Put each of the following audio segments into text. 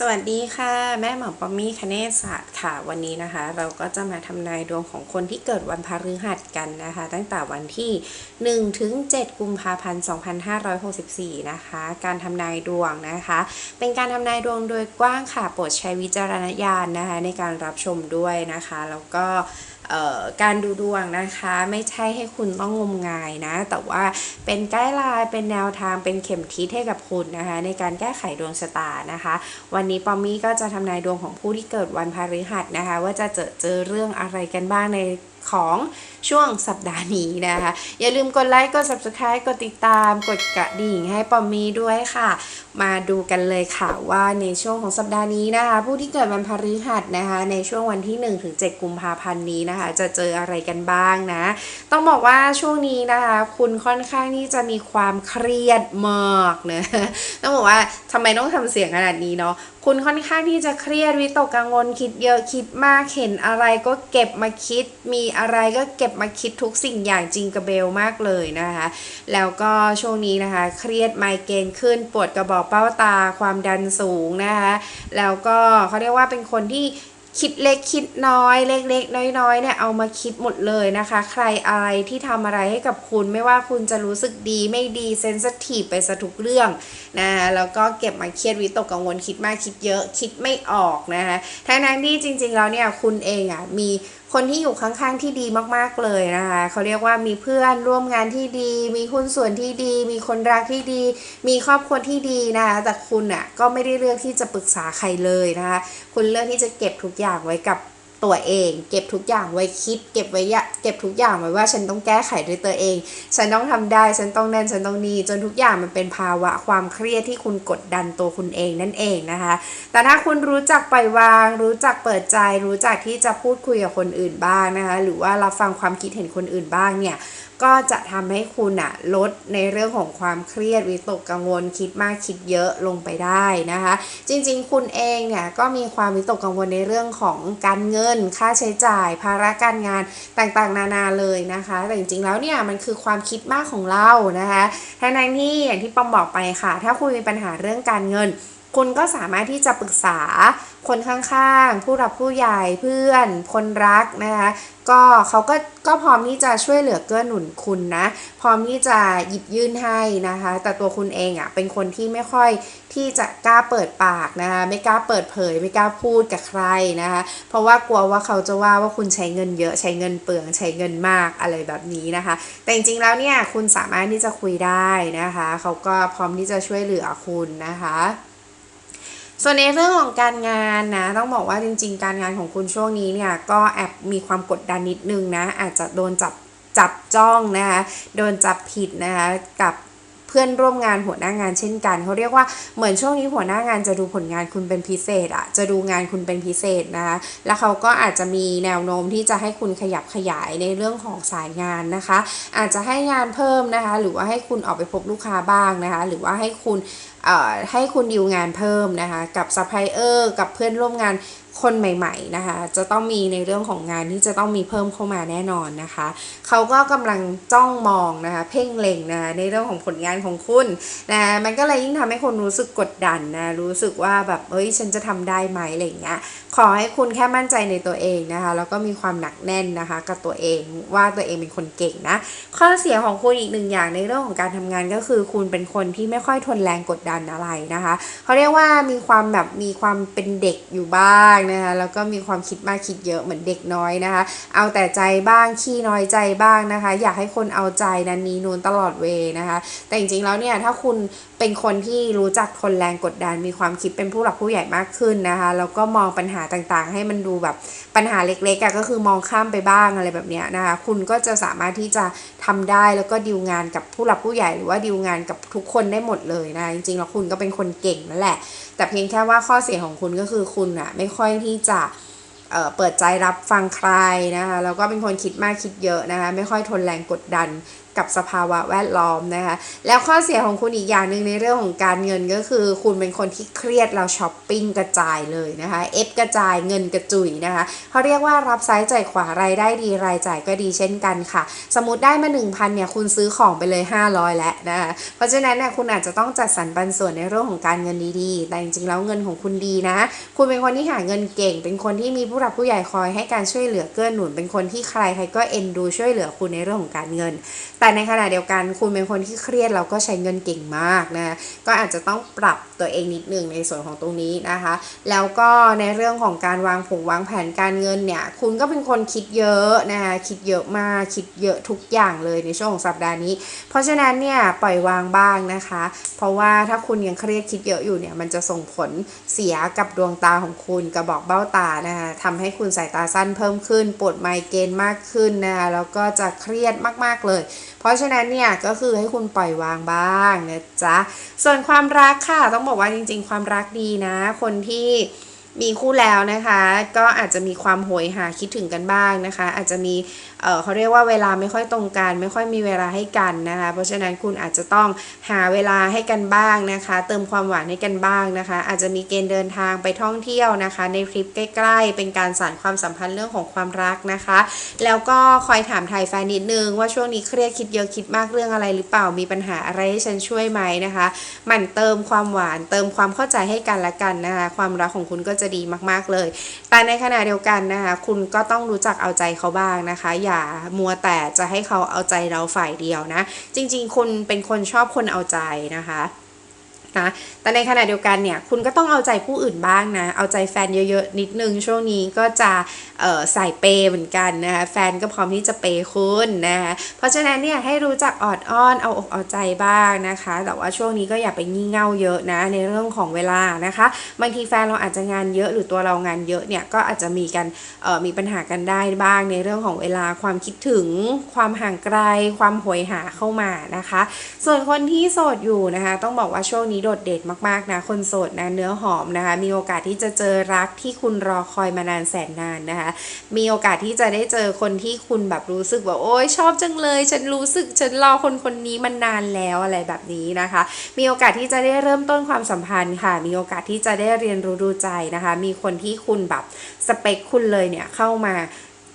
สวัสดีค่ะ แม่หมอปอมมี่คเนศศาสตร์ค่ะวันนี้นะคะ เราก็จะมาทำนายดวงของคนที่เกิดวันพฤหัสกันนะคะ ตั้งแต่วันที่ 1 ถึง 7 กุมภาพันธ์ 2564 นะคะ การทำนายดวงนะคะ เป็นการทำนายดวงโดยกว้างค่ะโปรดใช้วิจารณญาณนะคะ ในการรับชมด้วยนะคะ แล้วก็ การดูดวงนะคะ ไม่ใช่ให้คุณต้องงมงายนะ แต่ว่าเป็นไกด์ไลน์เป็นแนวทางเป็นเข็มทิศให้กับคุณนะคะ ในการแก้ไขดวงชะตานะคะ วันนี้ปอมมี่ก็จะทำนายดวงของผู้ที่เกิดวันพฤหัสนะคะ ว่าจะเจอเจอเรื่องอะไรกันบ้างใน ของช่วงสัปดาห์นี้นะคะ อย่าลืมกดไลค์ กด subscribe กดติดตาม กดกระดิ่งให้ปอมมีด้วยค่ะ มาดูกันเลยค่ะว่าในช่วงของสัปดาห์นี้นะคะ ผู้ที่เกิดวันพฤหัสนะคะ ในช่วงวันที่1ถึง7กุมภาพันธ์นี้นะคะ จะเจออะไรกันบ้างนะ ต้องบอกว่าช่วงนี้นะคะ คุณค่อนข้างที่จะมีความเครียดมากนะต้องบอกว่าทำไมต้องทำเสียงขนาดนี้เนาะคุณค่อนข้างที่จะเครียดวิตกกังวลคิดเยอะคิดมากเห็นอะไรก็เก็บมาคิดมีอะไรก็เก็บมาคิดทุกสิ่งอย่างจริงกระเบลมากเลยนะคะ แล้วก็ช่วงนี้นะคะ เครียดไมเกรนขึ้นปวดกระบอกเป้าตาความดันสูงนะคะ แล้วก็เขาเรียกว่าเป็นคนที่คิดเล็กคิดน้อย เล็กๆ น้อยๆเนี่ยเอามาคิดหมดเลยนะคะ ใครอะไรที่ทำอะไรให้กับคุณไม่ว่าคุณจะรู้สึกดีไม่ดีเซนสทีฟไปซะทุกเรื่องนะคะแล้วก็เก็บมาเครียดวิตกกังวลคิดมากคิดเยอะคิดไม่ออกนะคะทั้งนั้นที่จริงๆแล้วเนี่ยคุณเองอะมี คนที่อยู่ข้างๆที่ดีมากๆเลยนะคะเขาเรียกว่ามีเพื่อนร่วมงานที่ดี มีหุ้นส่วนที่ดี มีคนรักที่ดี มีครอบครัวที่ดีนะคะแต่คุณอะก็ไม่ได้เลือกที่จะปรึกษาใครเลยนะคะคุณเลือกที่จะเก็บทุกอย่างไว้กับ ตัวเอง เก็บทุกอย่างไว้คิด เก็บไว้เก็บทุกอย่างไว้ว่าฉันต้องแก้ไขด้วยตัวเอง ฉันต้องทำได้ฉันต้องนั่นฉันต้องนี่จนทุกอย่างมันเป็นภาวะความเครียดที่คุณกดดันตัวคุณเองนั่นเองนะคะ แต่ถ้าคุณรู้จักปล่อยวาง รู้จักเปิดใจ รู้จักที่จะพูดคุยกับคนอื่นบ้างนะคะ หรือว่ารับฟังความคิดเห็นคนอื่นบ้างเนี่ย ก็จะทำให้คุณอะลดในเรื่องของความเครียดวิตกกังวลคิดมากคิดเยอะลงไปได้นะคะ จริงๆ คุณเองเนี่ยก็มีความวิตกกังวลในเรื่องของการเงิน ค่าใช้จ่าย ภาระการงานต่างๆ นานาเลยนะคะ แต่จริงๆแล้วเนี่ยมันคือความคิดมากของเรานะคะทั้งนั้นที่อย่างที่ปอมบอกไปค่ะ ถ้าคุณมีปัญหาเรื่องการเงิน คุณก็สามารถที่จะปรึกษาคนข้างๆ ผู้รับผู้ใหญ่เพื่อน คนรักนะคะก็เขาก็ก็พร้อมที่จะช่วยเหลือเกื้อหนุนคุณนะ พร้อมที่จะหยิบยื่นให้นะคะ แต่ตัวคุณเองอะ่ะเป็นคนที่ไม่ค่อยที่จะกล้าเปิดปากนะคะไม่กล้าเปิดเผย ไม่กล้าพูดกับใครนะคะ เพราะว่ากลัวว่าเขาจะว่าว่าคุณใช้เงินเยอะใช้เงินเปลืองใช้เงินมากอะไรแบบนี้นะคะ แต่จริงๆแล้วเนี่ยคุณสามารถที่จะคุยได้นะคะ เขาก็พร้อมที่จะช่วยเหลือคุณนะคะ ส่วนในเรื่องของการงานนะต้องบอกว่าจริง ๆ การงานของคุณช่วงนี้เนี่ยก็แอบมีความกดดันนิดนึงนะอาจจะโดนจับจับจ้องนะคะโดนจับผิดนะคะกับ พื่อนร่วมงานหัวหน้างานเช่นกันเขาเรียกว่าเหมือนช่วงนี้หัวหน้างานจะดูผลงานคุณเป็นพิเศษอะจะดูงานคุณเป็นพิเศษนะคะแล้วเขาก็อาจจะมีแนวโน้มที่จะให้คุณขยับขยายในเรื่องของสายงานนะคะ อาจจะให้งานเพิ่มนะคะ หรือว่าให้คุณออกไปพบลูกค้าบ้างนะคะ หรือว่าให้คุณเอ่อให้คุณดีลงานเพิ่มนะคะ กับซัพพลายเออร์กับเพื่อนร่วมงาน คนใหม่ ๆนะคะ จะต้องมีในเรื่องของงานที่จะต้องมีเพิ่มเข้ามาแน่นอนนะคะ เขาก็กำลังจ้องมองนะคะ เพ่งเล็งนะคะในเรื่องของผลงานของคุณนะมันก็เลยยิ่งทำให้คุณรู้สึกกดดันนะรู้สึกว่าแบบเอ้ยฉันจะทำได้ไหมอะไรเงี้ยขอให้คุณแค่มั่นใจในตัวเองนะคะแล้วก็มีความหนักแน่นนะคะ กับตัวเองว่าตัวเองเป็นคนเก่งนะข้อเสียของคุณอีกหนึ่งอย่างในเรื่องของการทำงานก็คือ คุณเป็นคนที่ไม่ค่อยทนแรงกดดันอะไรนะคะเขาเรียกว่ามีความแบบมีความเป็นเด็กอยู่บ้างนะคะแล้วก็มีความคิดมากคิดเยอะเหมือนเด็กน้อยนะคะ เอาแต่ใจบ้างขี้น้อยใจบ้างนะคะ อยากให้คนเอาใจนั้นนี้นูนตลอดเวนะคะ แต่จริงๆแล้วเนี่ยถ้าคุณเป็นคนที่รู้จักทนแรงกดดัน มีความคิดเป็นผู้หลักผู้ใหญ่มากขึ้นนะคะแล้วก็มองปัญหาต่างๆ ให้มันดูแบบปัญหาเล็กๆก็คือมองข้ามไปบ้างอะไรแบบเนี้ยนะคะ คุณก็จะสามารถที่จะทำได้แล้วก็ดีลงานกับผู้หลักผู้ใหญ่หรือว่าดีลงานกับทุกคนได้หมดเลยนะจริงๆแล้วคุณก็เป็นคนเก่งนั่นแหละ แต่เพียงแค่ว่าข้อเสียของคุณก็คือคุณอะไม่ค่อยที่จะเอ่อเปิดใจรับฟังใครนะคะแล้วก็เป็นคนคิดมากคิดเยอะนะคะ ไม่ค่อยทนแรงกดดัน กับสภาวะแวดล้อมนะคะ แล้วข้อเสียของคุณอีกอย่างหนึ่งในเรื่องของการเงินก็คือ คุณเป็นคนที่เครียดเราช้อปปิ้งกระจายเลยนะคะเอฟกระจายเงินกระจุยนะคะเขาเรียกว่ารับซส์จ่ายขวารายได้ดีรายจ่ายก็ดีเช่นกันค่ะ สมมติได้มา 1,000เนี่ยคุณซื้อของไปเลย 500 แล้วนะคะเพราะฉะนั้นเนี่ยคุณอาจจะต้องจัดสรรปันส่วนในเรื่องของการเงินดีๆ แต่จริงๆแล้วเงินของคุณดีนะ คุณเป็นคนที่หาเงินเก่ง เป็นคนที่มีผู้หลักผู้ใหญ่คอยให้การช่วยเหลือเกื้อหนุน เป็นคนที่ใครใครก็เอ็นดูช่วยเหลือคุณในเรื่องของการเงิน แแต่ในขณะเดียวกันคุณเป็นคนที่เครียดเราก็ใช้เงินเก่งมากนะก็อาจจะต้องปรับตัวเองนิดหนึ่งในส่วนของตรงนี้นะคะ แล้วก็ในเรื่องของการวางผงวางแผนการเงินเนี่ยคุณก็เป็นคนคิดเยอะนะคะคิดเยอะมากคิดเยอะทุกอย่างเลยในช่วงของสัปดาห์นี้ เพราะฉะนั้นเนี่ยปล่อยวางบ้างนะคะ เพราะว่าถ้าคุณยังเครียดคิดเยอะอยู่เนี่ยมันจะส่งผลเสียกับดวงตาของคุณกระบอกเบ้าตานะคะทำให้คุณสายตาสั้นเพิ่มขึ้นปวดไมเกรนมากขึ้นนะคะแล้วก็จะเครียดมาก ๆ เลย ราะฉะนั้นเนี่ยก็คือให้คุณปล่อยวางบ้างนะจ๊ะ ส่วนความรักค่ะต้องบอกว่าจริง ๆ ความรักดีนะ คนที่ มีคู่แล้วนะคะ ก็อาจจะมีความโหยหาคิดถึงกันบ้างนะคะ อาจจะมีเเขาเรียกว่าเวลาไม่ค่อยตรงกัน ไม่ค่อยมีเวลาให้กันนะคะ เพราะฉะนั้นคุณอาจจะต้องหาเวลาให้กันบ้างนะคะ เติมความหวานให้กันบ้างนะคะ อาจจะมีเกณฑ์เดินทางไปท่องเที่ยวนะคะ ในทริปใกล้ ๆ เป็นการสานความสัมพันธ์เรื่องของความรักนะคะ แล้วก็คอยถามไทยแฟนนิดนึงว่าช่วงนี้เครียดคิดเยอะคิดมากเรื่องอะไรหรือเปล่ามีปัญหาอะไรให้ฉันช่วยไหมนะคะหมั่นเติมความหวานเติมความเข้าใจให้กันและกันนะคะ ความรักของคุณก็จะดีมากๆเลย แต่ในขณะเดียวกันนะคะ คุณก็ต้องรู้จักเอาใจเขาบ้างนะคะ อย่ามัวแต่จะให้เขาเอาใจเราฝ่ายเดียวนะ จริง ๆ คุณเป็นคนชอบคนเอาใจนะคะ นะแต่ในขณะเดียวกันเนี่ยคุณก็ต้องเอาใจผู้อื่นบ้างนะเอาใจแฟนเยอะๆนิดนึงช่วงนี้ก็จะใส่เปย์เหมือนกันนะคะแฟนก็พร้อมที่จะเปย์คุณนะคะเพราะฉะนั้นเนี่ยให้รู้จักออดอ้อนเอาอกเอาใจบ้างนะคะ แต่ว่าช่วงนี้ก็อย่าไปงี่เง่าเยอะนะในเรื่องของเวลานะคะบางทีแฟนเราอาจจะงานเยอะหรือตัวเรางานเยอะเนี่ยก็อาจจะมีกันมีปัญหากันได้บ้างในเรื่องของเวลาความคิดถึงความห่างไกล ความโหยหาเข้ามานะคะ ส่วนคนที่โสดอยู่นะคะ ต้องบอกว่าช่วงนี้โดดเด่นมากๆนะคนโสดนะเนื้อหอมนะคะ มีโอกาสที่จะเจอรักที่คุณรอคอยมานานแสนนานนะคะ มีโอกาสที่จะได้เจอคนที่คุณแบบรู้สึกว่าโอ๊ยชอบจังเลย ฉันรู้สึกฉันรอคนคนนี้มานานแล้วอะไรแบบนี้นะคะ มีโอกาสที่จะได้เริ่มต้นความสัมพันธ์ค่ะ มีโอกาสที่จะได้เรียนรู้ดูใจนะคะ มีคนที่คุณแบบสเปคคุณเลยเนี่ยเข้ามา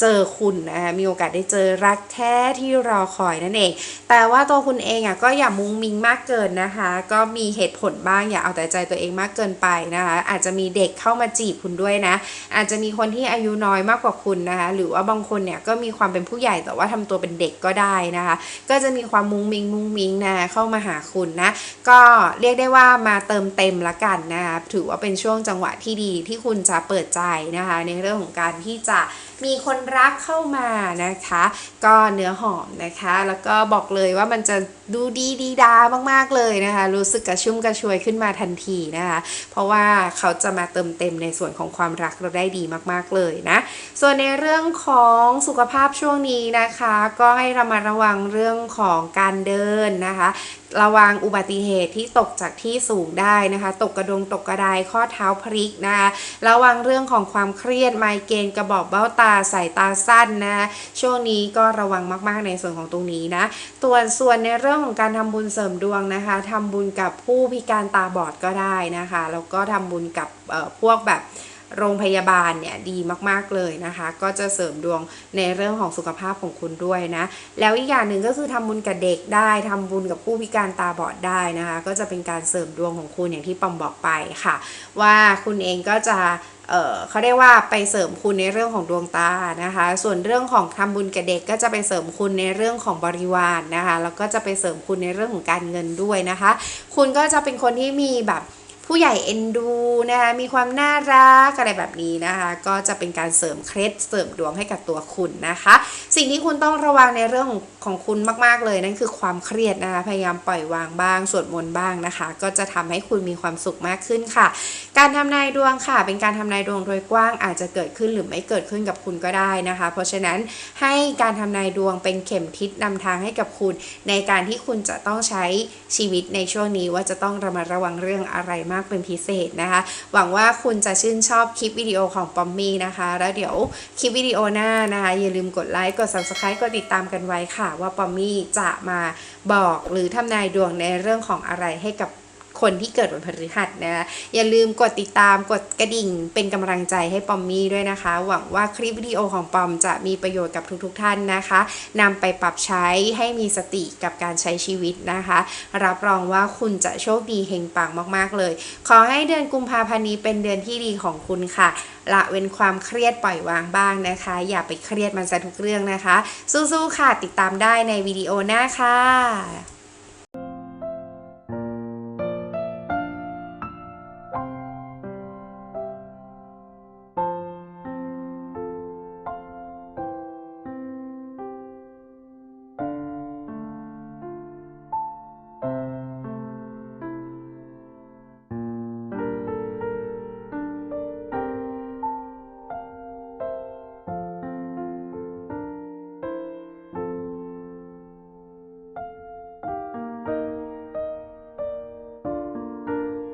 เจอคุณนะคะมีโอกาสได้เจอรักแท้ที่รอคอยนั่นเอง แต่ว่าตัวคุณเองอะก็อย่ามุ้งมิงมากเกินนะคะ ก็มีเหตุผลบ้างอย่าเอาแต่ใจตัวเองมากเกินไปนะคะ อาจจะมีเด็กเข้ามาจีบคุณด้วยนะ อาจจะมีคนที่อายุน้อยมากกว่าคุณนะคะ หรือว่าบางคนเนี่ยก็มีความเป็นผู้ใหญ่แต่ว่าทำตัวเป็นเด็กก็ได้นะคะ ก็จะมีความมุ้งมิงมุ้งมิงนะเข้ามาหาคุณนะ ก็เรียกได้ว่ามาเติมเต็มละกันนะคะถือว่าเป็นช่วงจังหวะที่ดีที่คุณจะเปิดใจนะคะ ในเรื่องของการที่จะ มีคนรักเข้ามานะคะ ก็เนื้อหอมนะคะ แล้วก็บอกเลยว่ามันจะ ดูดีดีดามากๆเลยนะคะ รู้สึกกระชุ่มกระชวยขึ้นมาทันทีนะคะ เพราะว่าเขาจะมาเติมเต็มในส่วนของความรักเราได้ดีมากๆเลยนะ ส่วนในเรื่องของสุขภาพช่วงนี้นะคะ ก็ให้ระมัดระวังเรื่องของการเดินนะคะ ระวังอุบัติเหตุที่ตกจากที่สูงได้นะคะ ตกกระดงตกกระไดข้อเท้าพลิกนะคะระวังเรื่องของความเครียดไมเกรนกระบอกเบ้าตาสายตาสั้นนะช่วงนี้ก็ระวังมากๆในส่วนของตรงนี้นะตัวส่วนในเรื่องื่องของการทำบุญเสริมดวงนะคะทำบุญกับผู้พิการตาบอดก็ได้นะคะ แล้วก็ทำบุญกับพวกแบบ โรงพยาบาลเนี่ยดีมาก ๆ เลยนะคะ ก็จะเสริมดวงในเรื่องของสุขภาพของคุณด้วยนะ แล้วอีกอย่างหนึ่งก็คือทำบุญกับเด็กได้ทำบุญกับผู้พิการตาบอดได้นะคะ ก็จะเป็นการเสริมดวงของคุณอย่างที่ปอมบอกไปค่ะ ว่าคุณเองก็จะเเขาเรียกว่าไปเสริมคุณในเรื่องของดวงตานะคะ ส่วนเรื่องของทำบุญกับเด็กก็จะไปเสริมคุณในเรื่องของบริวารนนะคะ แล้วก็จะไปเสริมคุณในเรื่องของการเงินด้วยนะคะ คุณก็จะเป็นคนที่มีแบบ ผู้ใหญ่เอ็นดูนะคะมีความน่ารักอะไรแบบนี้นะคะ ก็จะเป็นการเสริมเคล็ดเสริมดวงให้กับตัวคุณนะคะ สิ่งที่คุณต้องระวังในเรื่องของของคุณมากๆเลยนั่นคือความเครียดนะคะพยายามปล่อยวางบ้างสวดมนต์บ้างนะคะ ก็จะทำให้คุณมีความสุขมากขึ้นค่ะ การทำนายดวงค่ะ เป็นการทำนายดวงโดยกว้างอาจจะเกิดขึ้นหรือไม่เกิดขึ้นกับคุณก็ได้นะคะ เพราะฉะนั้นให้การทำนายดวงเป็นเข็มทิศนำทางให้กับคุณ ในการที่คุณจะต้องใช้ชีวิตในช่วงนี้ว่าจะต้องระมัดระวังเรื่องอะไรมากเป็นพิเศษนะคะ หวังว่าคุณจะชื่นชอบคลิปวิดีโอของปอมมี่นะคะ แล้วเดี๋ยวคลิปวิดีโอหน้านะคะอย่าลืมกดไลค์กด subscribe กดติดตามกันไว้ค่ะ ว่าปอมมี่จะมาบอกหรือทำนายดวงในเรื่องของอะไรให้กับ คนที่เกิดวันพฤหัสนะคะอย่าลืมกดติดตามกดกระดิ่งเป็นกำลังใจให้ปอมมี่ด้วยนะคะ หวังว่าคลิปวิดีโอของปอมจะมีประโยชน์กับทุกๆท่านนะคะนำไปปรับใช้ให้มีสติกับการใช้ชีวิตนะคะ รับรองว่าคุณจะโชคดีเฮงปังมากๆเลย ขอให้เดือนกุมภาพันธ์นี้เป็นเดือนที่ดีของคุณค่ะละเว้นความเครียดปล่อยวางบ้างนะคะ อย่าไปเครียดมันซะทุกเรื่องนะคะ สู้ๆค่ะติดตามได้ในวิดีโอหน้าค่ะ